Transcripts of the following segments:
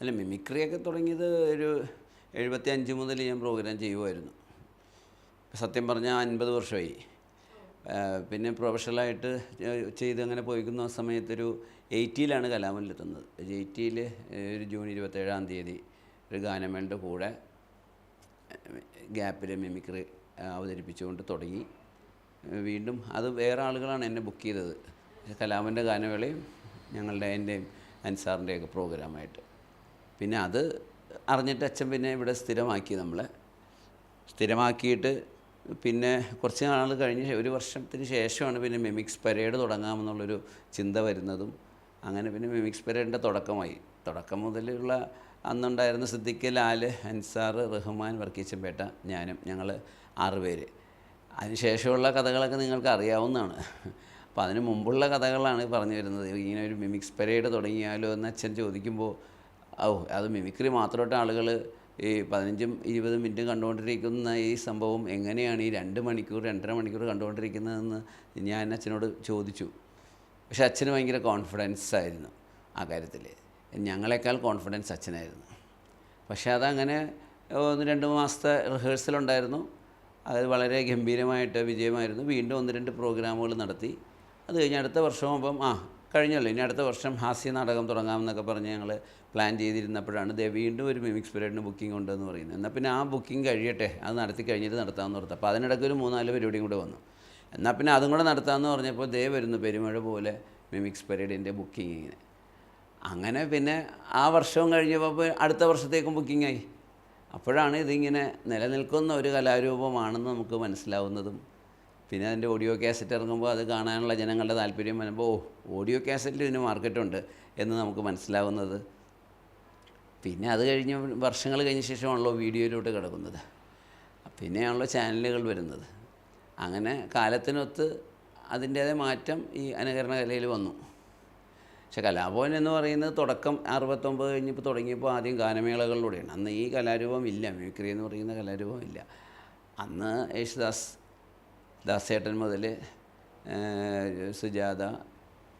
അല്ല മിമിക്രിയൊക്കെ തുടങ്ങിയത് ഒരു എഴുപത്തി അഞ്ച് മുതൽ ഞാൻ പ്രോഗ്രാം ചെയ്യുമായിരുന്നു സത്യം പറഞ്ഞാൽ അൻപത് വർഷമായി. പിന്നെ പ്രൊഫഷണലായിട്ട് ചെയ്ത് അങ്ങനെ പോയിക്കുന്ന സമയത്തൊരു എയ്റ്റിയിലാണ് കലാമല്ലെത്തുന്നത് എയ്റ്റിയിൽ ഒരു ജൂൺ ഇരുപത്തേഴാം തീയതി ഒരു ഗാനമേളുടെ കൂടെ ഗ്യാപ്പിൽ മിമിക്രി അവതരിപ്പിച്ചുകൊണ്ട് തുടങ്ങി. വീണ്ടും അത് വേറെ ആളുകളാണ് എന്നെ ബുക്ക് ചെയ്തത്. കലാമന്റെ ഗാനവേളയും ഞങ്ങളുടെ എന്റെയും അൻസാറിന്റെയൊക്കെ പ്രോഗ്രാമായിട്ട് പിന്നെ അത് അറിഞ്ഞിട്ട് അച്ഛൻ പിന്നെ ഇവിടെ സ്ഥിരമാക്കി നമ്മളെ. സ്ഥിരമാക്കിയിട്ട് പിന്നെ കുറച്ച് നാൾ കഴിഞ്ഞ് ഒരു വർഷത്തിന് ശേഷമാണ് പിന്നെ മിമിക്സ് പരേഡ് തുടങ്ങാമെന്നുള്ളൊരു ചിന്ത വരുന്നതും അങ്ങനെ പിന്നെ മിമിക്സ് പരേഡിന്റെ തുടക്കമായി. തുടക്കം മുതലുള്ള അന്നുണ്ടായിരുന്ന സിദ്ദിഖ് ലാൽ അൻസാർ റഹ്മാൻ വർക്കീച്ചമ്പേട്ട ഞാനും ഞങ്ങൾ ആറുപേര് അതിനുശേഷമുള്ള കഥകളൊക്കെ നിങ്ങൾക്ക് അറിയാവുന്നതാണ് അപ്പോൾ അതിന് മുമ്പുള്ള കഥകളാണ് പറഞ്ഞു വരുന്നത്. ഇങ്ങനെ ഒരു മിമിക്സ് പരേഡ് തുടങ്ങിയാലോ എന്ന് അച്ഛൻ ചോദിക്കുമ്പോൾ ഓ അത് മിമിക്രി മാത്രമായിട്ട് ആളുകൾ ഈ പതിനഞ്ചും ഇരുപതും മിനിറ്റ് കണ്ടുകൊണ്ടിരിക്കുന്ന ഈ സംഭവം എങ്ങനെയാണ് ഈ രണ്ട് മണിക്കൂർ രണ്ടര മണിക്കൂർ കണ്ടുകൊണ്ടിരിക്കുന്നതെന്ന് ഞാൻ അച്ഛനോട് ചോദിച്ചു. പക്ഷെ അച്ഛന് ഭയങ്കര കോൺഫിഡൻസ് ആയിരുന്നു ആ കാര്യത്തിൽ ഞങ്ങളെക്കാൾ കോൺഫിഡൻസ് അച്ഛനായിരുന്നു. പക്ഷേ അതങ്ങനെ ഒന്ന് രണ്ട് മാസത്തെ റിഹേഴ്സൽ ഉണ്ടായിരുന്നു. അത് വളരെ ഗംഭീരമായിട്ട് വിജയമായിരുന്നു. വീണ്ടും ഒന്ന് രണ്ട് പ്രോഗ്രാമുകൾ നടത്തി. അത് കഴിഞ്ഞ് അടുത്ത വർഷമാകുമ്പം ആ കഴിഞ്ഞല്ലോ. ഇനി അടുത്ത വർഷം ഹാസ്യ നാടകം തുടങ്ങാമെന്നൊക്കെ പറഞ്ഞ് ഞങ്ങൾ പ്ലാൻ ചെയ്തിരുന്നപ്പോഴാണ് ദേ വീണ്ടും ഒരു മിമിക്സ് പീരീഡിന് ബുക്കിംഗ് ഉണ്ടെന്ന് പറയുന്നത്. എന്നാൽ പിന്നെ ആ ബുക്കിംഗ് കഴിയട്ടെ. അത് നടത്തി കഴിഞ്ഞിട്ട് നടത്താമെന്ന് ഓർത്ത്. അപ്പോൾ അതിനിടയ്ക്ക് ഒരു മൂന്നാൽ പരിപാടിയും കൂടെ വന്നു. എന്നാൽ പിന്നെ അതും കൂടെ നടത്താമെന്ന് പറഞ്ഞപ്പോൾ ദേ വരുന്നു പെരുമഴ പോലെ മിമിക്സ് പരേഡിന്റെ ബുക്കിംഗ് ഇങ്ങനെ. അങ്ങനെ പിന്നെ ആ വർഷവും കഴിഞ്ഞപ്പോൾ അടുത്ത വർഷത്തേക്കും ബുക്കിംഗ് ആയി. അപ്പോഴാണ് ഇതിങ്ങനെ നിലനിൽക്കുന്ന ഒരു കലാരൂപമാണെന്ന് നമുക്ക് മനസ്സിലാവുന്നതും പിന്നെ അതിന്റെ ഓഡിയോ കാസറ്റ് ഇറങ്ങുമ്പോൾ അത് കാണാനുള്ള ജനങ്ങളുടെ താല്പര്യം വരുമ്പോൾ ഓ ഓഡിയോ കാസറ്റിൽ ഇതിന് മാർക്കറ്റുണ്ട് എന്ന് നമുക്ക് മനസ്സിലാവുന്നത്. പിന്നെ അത് കഴിഞ്ഞ് വർഷങ്ങൾ കഴിഞ്ഞ ശേഷമാണല്ലോ വീഡിയോയിലോട്ട് കിടക്കുന്നത്. പിന്നെയാണല്ലോ ചാനലുകൾ വരുന്നത്. അങ്ങനെ കാലത്തിനൊത്ത് അതിന്റേതായ മാറ്റം ഈ അനുകരണ കലയിൽ വന്നു. പക്ഷെ കലാഭവൻ എന്ന് പറയുന്നത് തുടക്കം അറുപത്തൊമ്പത് കഴിഞ്ഞപ്പോൾ തുടങ്ങിയപ്പോൾ ആദ്യം ഗാനമേളകളിലൂടെയാണ്. അന്ന് ഈ കലാരൂപം ഇല്ല. മിമിക്രി എന്ന് പറയുന്ന കലാരൂപം ഇല്ല. അന്ന് യേശുദാസ് ദാസേട്ടൻ മുതൽ സുജാത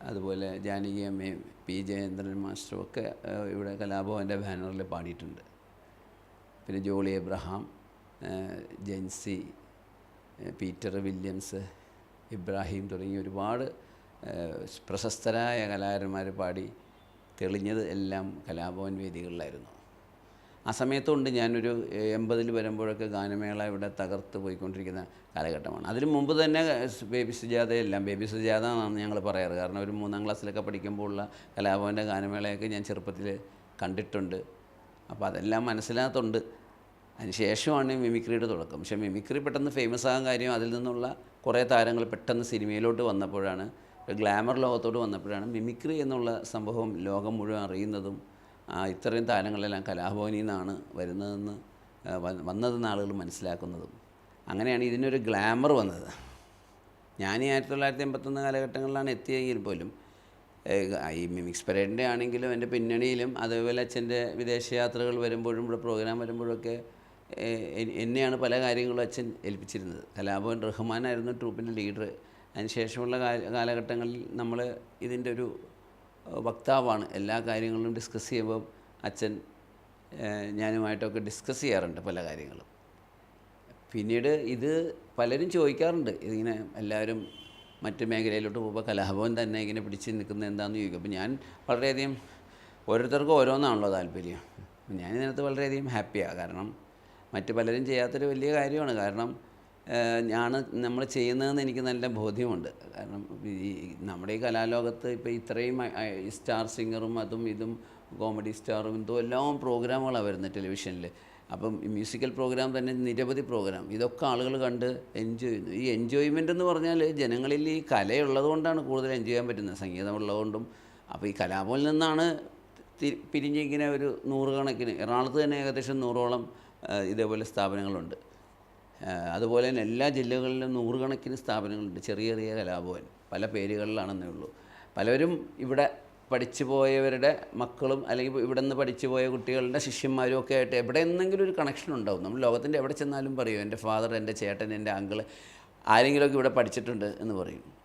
അതുപോലെ ജാനകി അമ്മയും പി ജയേന്ദ്രൻ മാസ്റ്ററും ഒക്കെ ഇവിടെ കലാഭവന്റെ ബാനറിൽ പാടിയിട്ടുണ്ട്. പിന്നെ ജോളി എബ്രഹാം ജെൻസി പീറ്റർ വില്യംസ് ഇബ്രാഹിം തുടങ്ങി ഒരുപാട് പ്രശസ്തരായ കലാകാരന്മാർ പാടി തെളിഞ്ഞത് എല്ലാം കലാഭവൻ വേദികളിലായിരുന്നു. ആ സമയത്തുണ്ട് ഞാനൊരു എൺപതിൽ വരുമ്പോഴൊക്കെ ഗാനമേള ഇവിടെ തകർത്ത് പോയിക്കൊണ്ടിരിക്കുന്ന കാലഘട്ടമാണ്. അതിന് മുമ്പ് തന്നെ ബേബി സുജാതയെല്ലാം ബേബി സുജാത എന്നാണ് ഞങ്ങൾ പറയാറ്. കാരണം ഒരു മൂന്നാം ക്ലാസ്സിലൊക്കെ പഠിക്കുമ്പോൾ ഉള്ള കലാഭവന്റെ ഗാനമേളയൊക്കെ ഞാൻ ചെറുപ്പത്തിൽ കണ്ടിട്ടുണ്ട്. അപ്പോൾ അതെല്ലാം മനസ്സിലാകത്തുണ്ട് അതിനുശേഷമാണ് ശേഷമാണ് മിമിക്രിയുടെ തുടക്കം. പക്ഷേ മിമിക്രി പെട്ടെന്ന് ഫേമസ് ആകാൻ കാര്യം അതിൽ നിന്നുള്ള കുറേ താരങ്ങൾ പെട്ടെന്ന് സിനിമയിലോട്ട് വന്നപ്പോഴാണ് ഗ്ലാമർ ലോകത്തോട് വന്നപ്പോഴാണ് മിമിക്രി എന്നുള്ള സംഭവം ലോകം മുഴുവൻ അറിയുന്നതും ആ, ഇത്രയും താരങ്ങളെല്ലാം കലാഭവനിൽ നിന്നാണ് വരുന്നതെന്ന് വന്നതെന്ന് ആളുകൾ മനസ്സിലാക്കുന്നതും. അങ്ങനെയാണ് ഇതിനൊരു ഗ്ലാമർ വന്നത്. ഞാൻ ഈ ആയിരത്തി തൊള്ളായിരത്തി എൺപത്തൊന്ന് കാലഘട്ടങ്ങളിലാണ് എത്തിയെങ്കിൽ പോലും ഈ മിമിക്സ് പരേഡിന്റെ ആണെങ്കിലും എന്റെ പിന്നണിയിലും അതേപോലെ അച്ഛന്റെ വിദേശയാത്രകൾ വരുമ്പോഴും ഇവിടെ പ്രോഗ്രാം വരുമ്പോഴൊക്കെ എന്നെയാണ് പല കാര്യങ്ങളും അച്ഛൻ ഏൽപ്പിച്ചിരുന്നത്. കലാഭവൻ റഹ്മാനായിരുന്നു ട്രൂപ്പിന്റെ ലീഡർ അതിന് ശേഷമുള്ള കാലഘട്ടങ്ങളിൽ നമ്മൾ ഇതിന്റെ ഒരു വക്താവാണ്. എല്ലാ കാര്യങ്ങളും ഡിസ്കസ് ചെയ്യുമ്പോൾ അച്ഛൻ ഞാനുമായിട്ടൊക്കെ ഡിസ്കസ് ചെയ്യാറുണ്ട് പല കാര്യങ്ങളും. പിന്നീട് ഇത് പലരും ചോദിക്കാറുണ്ട്. ഇതിങ്ങനെ എല്ലാവരും മറ്റ് മേഖലയിലോട്ട് പോകുമ്പോൾ കലാഭവൻ തന്നെ ഇങ്ങനെ പിടിച്ച് നിൽക്കുന്നത് എന്താണെന്ന് ചോദിക്കും. അപ്പോൾ ഞാൻ വളരെയധികം ഓരോരുത്തർക്കും ഓരോന്നാണല്ലോ താല്പര്യം. ഞാൻ ഇതിനകത്ത് വളരെയധികം ഹാപ്പിയാണ് കാരണം മറ്റ് പലരും ചെയ്യാത്തൊരു വലിയ കാര്യമാണ്. കാരണം ഞാൻ നമ്മൾ ചെയ്യുന്നതെന്ന് എനിക്ക് നല്ല ബോധ്യമുണ്ട്. കാരണം ഈ നമ്മുടെ ഈ കലാലോകത്ത് ഇപ്പോൾ ഇത്രയും സ്റ്റാർ സിംഗറും അതും ഇതും കോമഡി സ്റ്റാറും ഇതും എല്ലാം പ്രോഗ്രാമുകളാണ് വരുന്നത് ടെലിവിഷനിൽ അപ്പം മ്യൂസിക്കൽ പ്രോഗ്രാം തന്നെ നിരവധി പ്രോഗ്രാം. ഇതൊക്കെ ആളുകൾ കണ്ട് എൻജോയ് ചെയ്യുന്നു. ഈ എൻജോയ്മെന്റ് എന്ന് പറഞ്ഞാൽ ജനങ്ങളിൽ ഈ കലയുള്ളതുകൊണ്ടാണ് കൂടുതൽ എൻജോയ് ചെയ്യാൻ പറ്റുന്നത്. സംഗീതമുള്ളതുകൊണ്ടും അപ്പോൾ ഈ കലാപോലിൽ നിന്നാണ് പിരിഞ്ഞിങ്ങനെ ഒരു നൂറുകണക്കിന് എറണാകുളത്ത് തന്നെ ഏകദേശം നൂറോളം ഇതേപോലെ സ്ഥാപനങ്ങളുണ്ട്. അതുപോലെ തന്നെ എല്ലാ ജില്ലകളിലും നൂറുകണക്കിന് സ്ഥാപനങ്ങളുണ്ട്. ചെറിയ ചെറിയ കലാഭവൻ. പല പേരുകളിലാണെന്നേ ഉള്ളൂ. പലരും ഇവിടെ പഠിച്ചു പോയവരുടെ മക്കളും അല്ലെങ്കിൽ ഇവിടെ നിന്ന് പഠിച്ചു പോയ കുട്ടികളുടെ ശിഷ്യന്മാരും ഒക്കെ ആയിട്ട് എവിടെ എന്തെങ്കിലും ഒരു കണക്ഷൻ ഉണ്ടാവും. നമ്മൾ ലോകത്തിന്റെ എവിടെ ചെന്നാലും പറയും എന്റെ ഫാദർ എന്റെ ചേട്ടൻ എന്റെ അങ്കിൾ ആരെങ്കിലുമൊക്കെ ഇവിടെ പഠിച്ചിട്ടുണ്ട് എന്ന് പറയും.